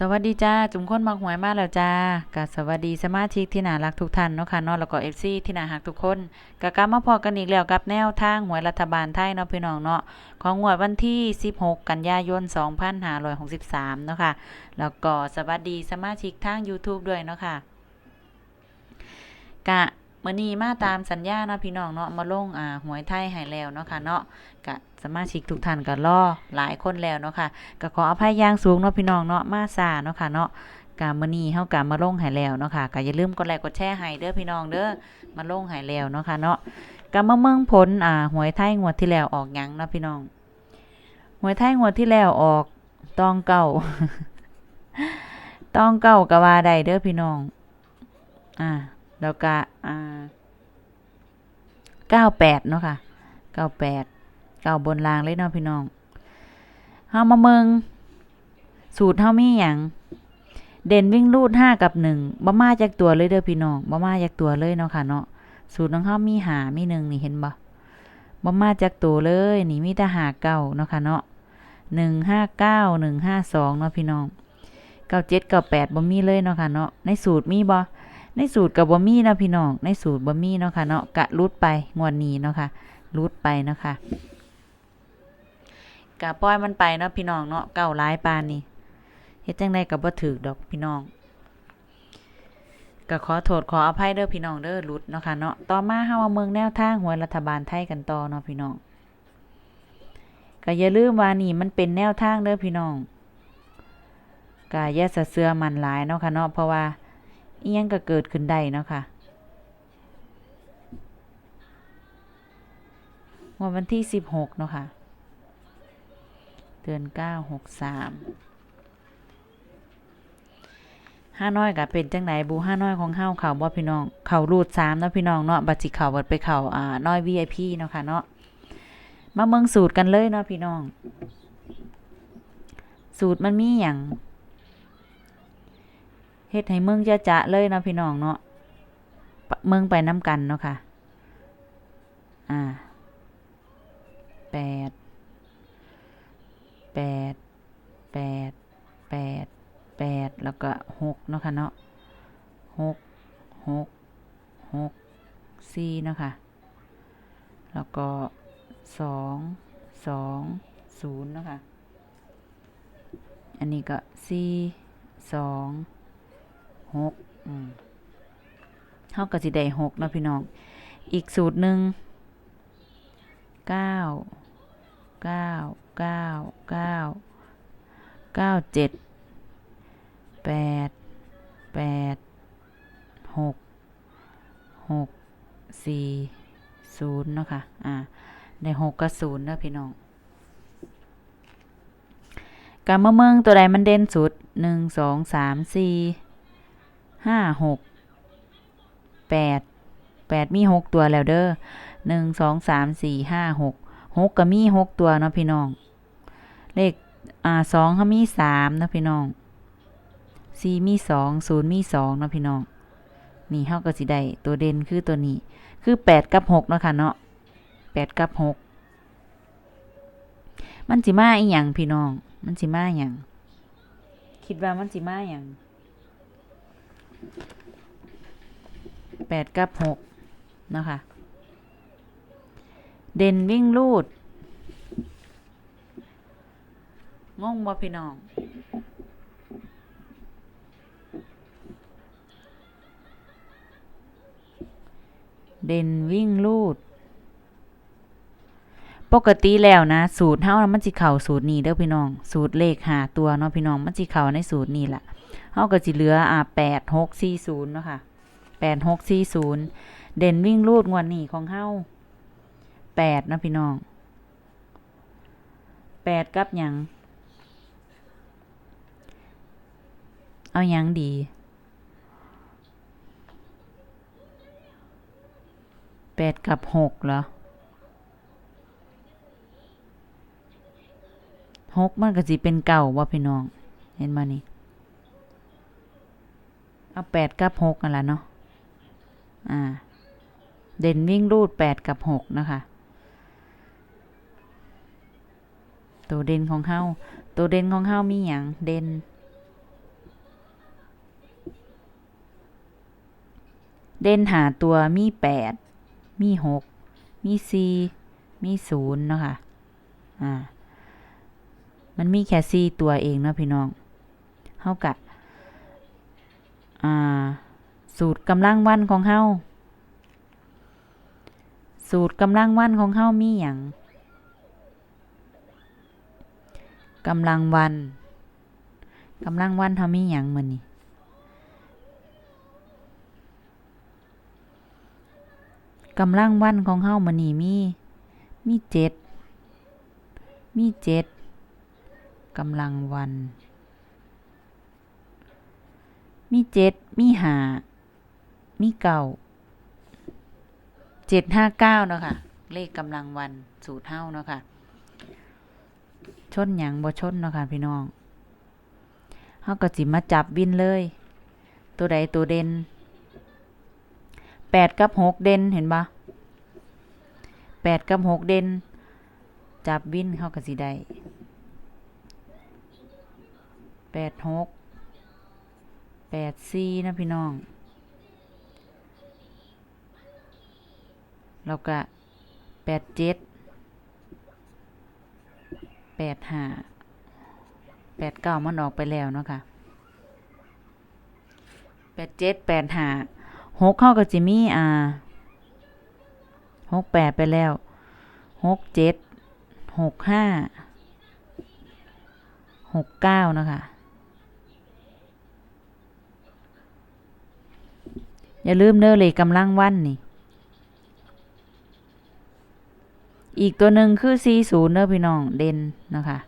สวัสดีจ้า จุ๋มค้นมักหวยมาแล้วจ้ากับสวัสดีสมาชิกที่น่ารักทุกท่านเนาะค่ะเนาะแล้วก็เอฟซีที่น่ารักทุกคนกับกลับมาพอกันอีกแล้วกับแนวทางหวยรัฐบาลไทยเนาะพี่น้องเนาะของงวดวันที่ 16 กันยายน 2563เนาะค่ะแล้วก็สวัสดีสมาชิกทาง YouTube ด้วยเนาะค่ะกะ มื้อนี้มาตามสัญญาเนาะพี่น้องเนาะมาลงอ่าหวยไทยให้แล้วเนาะค่ะเนาะกะสมาชิกทุกท่านก็รอหลายคนแล้วเนาะค่ะก็ขออภัยอย่างสูงเนาะพี่น้องเนาะมาซาเนาะค่ะเนาะกามื้อนี้เฮากามาลงให้แล้วเนาะค่ะก็อย่าลืมกดไลค์กดแชร์ให้เด้อพี่น้องเด้อมาลงให้แล้วเนาะค่ะเนาะก็มาเมืองผลอ่าหวยไทยงวดที่แล้วออกยังเนาะพี่น้องหวยไทยงวดที่แล้วออกตองเก่าตองเก่าก็ว่าได้เด้อพี่น้อง อ่า แล้วก็อ่า98เนาะค่ะ98เก้าบนรางเลยเนาะพี่น้องเฮามาเมืองสูตรเฮามีหยังเด่นวิ่งรูดห้ากับหนึ่งบ่มาจากตัวเลยเด้อพี่น้องบ่มาจากตัวเลยเนาะค่ะเนาะสูตรของเฮามีหามีหนึ่งนี่เห็นบ่บ่มาจากตัวเลยนี่มีแต่หาเก้าเนาะค่ะเนาะหนึ่งห้าเก้าหนึ่งห้าสองเนาะพี่น้องเก้าเจ็ดเก้าแปดบ่มีเลยเนาะค่ะเนาะในสูตรมีบ่ ในสูตรกับบ่มีเนะพี่น้อง ในสูตรบ่มีเนาะค่ะเนาะกะรุดไปงวดนี้เนาะค่ะรุดไปเนาะค่ะกะปล่อยมันไปเนาะพี่น้องเนาะเก่าร้ายปานนี่เฮ็ดจังไดก็บ่ถูกดอกพี่น้องก็ขอโทษขออภัยเด้อพี่น้องเด้อหลุดเนาะค่ะเนาะต่อมาเฮามาเมืองแนวทางหวยรัฐบาลไทยกันต่อเนาะพี่น้องก็อย่าลืมว่านี่มันเป็นแนวทางเด้อพี่น้องก็อย่าเสือมันหลายเนาะค่ะเนาะเพราะว่า อียังก็เกิดขึ้นได้เนาะค่ะวันที่16เนาะค่ะ เดือนเก้าหกสามห้าน้อยก็เป็นจังไหนบูห้าน้อยของเฮาเขาบ่พี่น้อง เขารูดสามเนาะพี่น้องเนาะบัดสิเขาบัดไปเขาอ่าน้อย VIP เนาะค่ะเนาะมาเมืองสูตรกันเลยเนาะพี่น้อง สูตรมันมีหยัง เฮ็ดให้เมืองจะจะเลยเนาะพี่น้องเนาะเมืองไปน้ำกันเนาะค่ะ อ่าแปดแปดแปดแปดแปดแล้วก็หกเนาะค่ะเนาะหกหกหกสี่เนาะค่ะ แล้วก็สองสองศูนย์เนาะค่ะ อันนี้ก็สี่สอง หกอืมเท่ากับสิได้หกเนาะพี่น้อง อีกสูตรหนึ่งเก้าเก้าเก้าเก้าเก้าเจ็ดแปดแปดหกหกสี่ศูนย์เนาะค่ะ อ่า ได้หกกับศูนย์เนาะพี่น้องกำมะเมืองตัวใดมันเด่นสุดหนึ่งสองสามสี่ ห้าหกแปดแปดมีหกตัวแล้วเด้อหนึ่งสองสามสี่ห้าหกหกก็มีหกตัวเนาะพี่น้อง เลขอ่าสองเขามีสามเนาะพี่น้องสี่มีสองศูนย์มีสองเนาะพี่น้อง นี่เฮาก็สิได้ตัวเด่นคือตัวนี้ คือแปดกับหกเนาะค่ะเนาะแปดกับหกมันสิมาอีหยังพี่น้อง มันสิมาหยังคิดว่ามันสิมาหยัง แปดกับหกนะคะ เด่นวิ่งลูดงงบ่พี่น้อง เด่นวิ่งลูด ปกติแล้วนะ สูตรเฮานะมันสิเข้าสูตรนี้เด้อพี่น้อง สูตรเลขหาตัวเนาะพี่น้องมันสิเข้าในสูตรนี้ล่ะเฮาก็สิเหลืออ่า8 6 4 0เนาะค่ะ8 6 4 0เด่นวิ่งลูดงวดนี้ของเฮา8นะพี่น้อง8กับหยังเอาหยังดีแปดกับหกเหรอ หกมันก็สิเป็นเก่าว่พี่น้อง เห็นบ่นี่ เอาแปดกับหกกันละเนาะ อ่า เด่นวิ่งรูดแปดกับหกนะคะ ตัวเด่นของเฮาตัวเด่นของเฮามีอย่างเด่นเด่นหาตัวมีแปดมีหกมีสี่มีศูนย์เนาะคะ่ะ อ่า มันมีแค่สี่ตัวเองเนาะพี่น้องเฮากะอ่าสูตรกำลังวันของเฮาสูตรกำลังวันของเฮามีอย่างกำลังวันกำลังวันเฮามีอย่างมื้อนี้กำลังวันของเฮามื้อนี้มีมีเจ็ดมีเจ็ด กำลังวัน มีเจ็ดมีหามีเก่าเจ็ดห้าเก้าเนาะค่ะ เลขกำลังวันสูตรเท่าเนาะค่ะ ชนหยังบ่ชนเนาะค่ะพี่น้องเฮาก็สิมาจับวินเลย ตัวใดตัวเด่นแปดกับหกเด่นเห็นปะแปดกับหกเด่นจับวินเขาก็สิได้ แปดหกแปดสี่นะพี่น้อง แล้วก็แปดเจ็ดแปดห้าแปดเก้ามันออกไปแล้วเนาะค่ะแปดเจ็ดแปดห้าหกเข้ากับจิมี่อ่าหกแปดไปแล้วหกเจ็ดหกห้าหกเก้านะคะ อย่าลืมเน้อเลยกำลังวันนี่ อีกตัวหนึ่งคือ 40เน้อพี่น้องเด่นนะคะ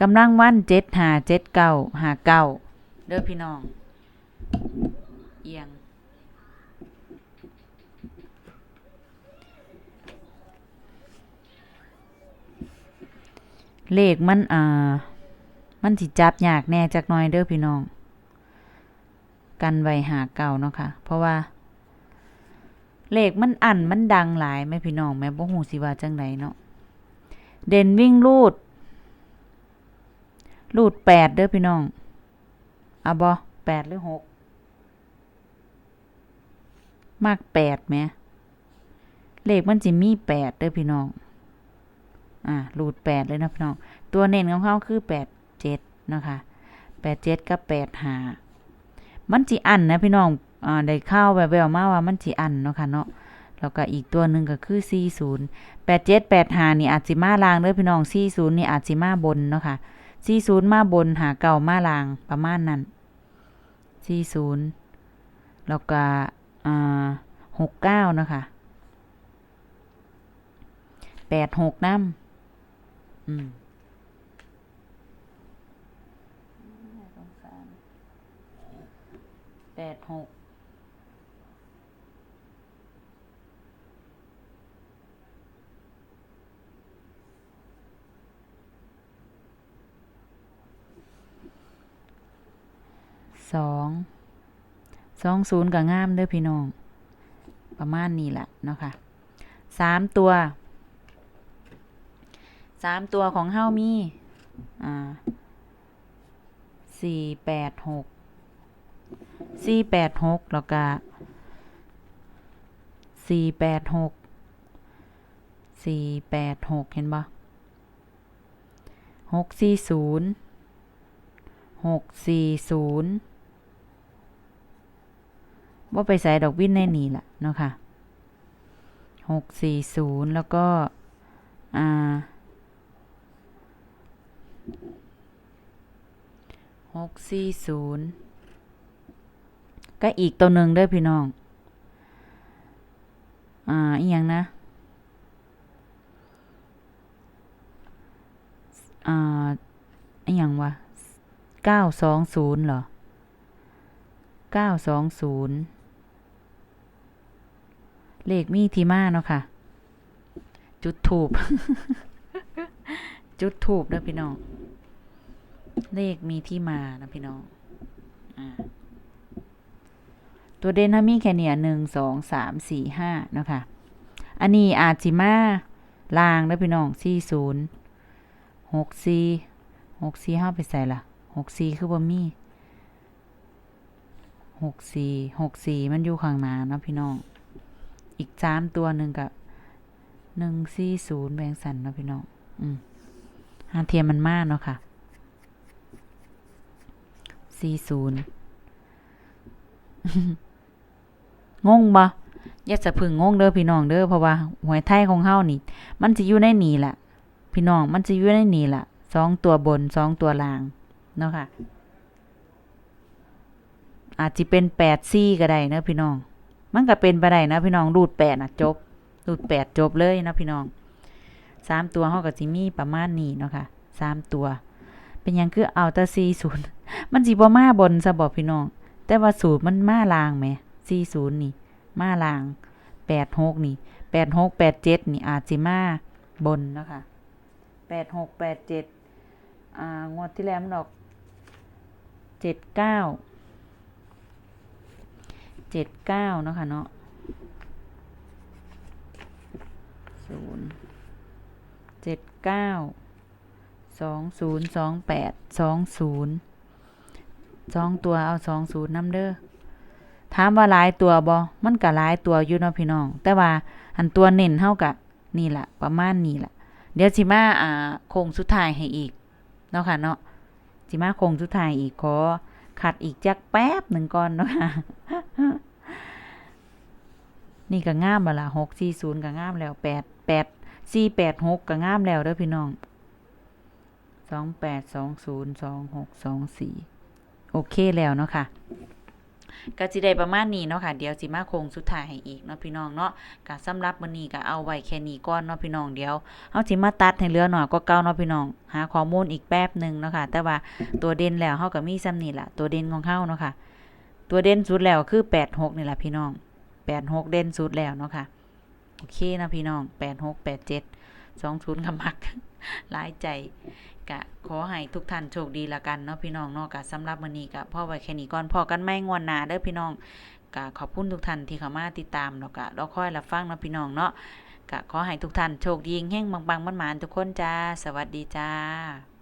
กำลังวันเจ็ดหาเจ็ดเก้าหาเก้าเด้อพี่น้อง เอียง เลขมันอ่า มันสิจับยากแน่จักหน่อยเด้อพี่น้อง กันไว้หาเก่าเนาะค่ะ เพราะว่า เลขมันอันมันดังหลายแม่พี่น้องแม่บ่ฮู้สิว่าจังไดเนาะเด่นวิ่งรูดรูดแปดเด้อพี่น้องอาบ่แปดหรือหกมากแปดไหมเลขมันสิมีแปดเด้อพี่น้อง อ่ารูดแปดเลยนะพี่น้อง ตัวเน้นของเขาคือแปดเจ็ดนะคะแปดเจ็ดกับแปดหา มันจีอันนะพี่น้องอ่าได้ข้าวแบบแววมาว่ามันจีอันเนาะค่ะเนาะแล้วก็อีกตัวหนึ่งก็คือสี่ศูนย์แปดเจ็ดแปดหานี่อาจสิมาลางเด้อพี่น้องสี่ศูนย์นี่อาจสิมาบนเนาะค่ะสี่ศูนย์มาบนหาเก่ามาลางประมาณนั้นสี่ศูนย์แล้วก็อ่าหกเนาะค่ะแปดหกน้ำอืม แปดหกสองสองศูนย์กับงามเด้อพี่น้อง ประมาณนี้แหละเนาะค่ะสามตัวสามตัวของเฮามี อ่าสี่แปดหก สี่แปดหกแล้วก็สี่แปดหกสี่แปดหกเห็นบ่หกสี่ศูนย์หกสี่ศูนย์ว่าไปใส่ดอกวินในนี่แหละเนาะค่ะหกสี่ศูนย์แล้วก็อ่าหกสี่ศูนย์ ก็อีกตัวหนึ่งเด้อพี่น้อง อ่าอีกอย่างนะอ่าอีกอย่างวะเก้าสองศูนย์เหรอเก้าสองศูนย์เลขมีที่มาเนาะค่ะ จุดถูบจุดถูบเด้อพี่น้อง เลขมีที่มานะพี่น้อง อ่า ตัวเด่นถ้ามีแค่เนี่ยหนึ่งสองสามสี่ห้าเนาะค่ะ อันนี้อาจสิมาลางเด้พี่น้องสี่ศูนย์หกสี่หกสี่ห้าไปใส่ละหกสี่คือบ่มีหกสี่หกสี่มันอยู่ข้างหน้าเนาะพี่น้อง อีกสามตัวหนึ่งกับหนึ่งสี่ศูนย์แบงสันเนาะพี่น้อง อืมหาเทียมมันมากเนาะค่ะสี่ศูนย์ งงบ่อย่าสะพึงงงเด้อพี่น้องเด้อเพราะว่าหวยไทยของเฮานี่มันจะอยู่ในนี่แหละพี่น้องมันจะอยู่ในนี่แหละสองตัวบนสองตัวล่างเนาะค่ะ อาจจะเป็นแปดซี่ก็ได้นะพี่น้อง มันก็เป็นไปได้นะพี่น้องรูดแปดนะจบรูดแปดจบเลยนะพี่น้องสามตัวเขาก็จิมี่ประมาณนี้เนาะค่ะสามตัว เป็นยังคือเอาแต่สี่ศูนย์มันจีบ่มาบนซะบอกพี่น้อง แต่ว่าสูตรมันมาลางไหม สี่ศูนย์นี่ มาลางแปดหกนี่แปดหกแปดเจ็ดนี่อาจิมาบนนะคะแปดหกแปดเจ็ดอ่างวดที่แล้วมันออกเจ็ดเก้าเจ็ดเก้านะคะเนาะศูนย์เจ็ดเก้าสองศูนย์สองแปดสองศูนย์สองตัวเอาสองศูนย์น้ำเด้อามว่าหลายตัวบอมันก็หลายตัวอยู่เนาะพี่น้อง แต่ว่าอันตัวเน้นเท่ากับนี่แหละประมาณนี้แหละเดี๋ยวสิมาอ่าโคงสุดท้ายให้อีกเนาะค่ะเนาะสิมาโคงสุดท้ายอีกขอขัดอีกจักแป๊บหนึ่งก่อนเนาะค่ะนี่ก็งามบ่ล่ะหกสี่ศูนย์ก็งามแล้วแปดแปดสี่แปดหกก็งามแล้วเด้อพี่น้องสองแปดสองศูนย์สองหกสองสี่โอเคแล้วเนาะค่ะ ก็สิได้ประมาณนี้เนาะค่ะ เดี๋ยวสิมาคงสุดท้ายให้อีกเนาะพี่น้องเนาะก็สำหรับมื้อนี้ก็เอาไว้แค่นี้ก่อนเนาะพี่น้องเดี๋ยวเฮาสิมาตัดให้เหลือหน่อยก็เก่าเนาะพี่น้อง หาข้อมูลอีกแป๊บหนึงเนาะค่ะ แต่ว่าตัวเด่นแล้วเฮาก็มีซ้ำนี่ล่ะ ตัวเด่นของเฮาเนาะค่ะ ตัวเด่นสุดแล้วคือ86นี่แหละพี่น้องแปดหกเด่นสุดแล้วเนาะค่ะ โอเคนะพี่น้องแปดหกแปดเจ็ดสองศูนย์ขมักหลายใจ กะขอให้ทุกท่านโชคดีละกันเนาะพี่น้องเนาะกะสำหรับมื้อนี้กะพ่อไว้แค่นี้ก่อนพอกันไม่งวนหนาเด้อพี่น้องกะขอบคุณทุกท่านที่เข้ามาติดตามเนาะกะรอคอยรับฟังเนาะพี่น้องเนาะกะขอให้ทุกท่านโชคดีแห่งๆปังๆมันๆทุกคนจ้า สวัสดีจ้า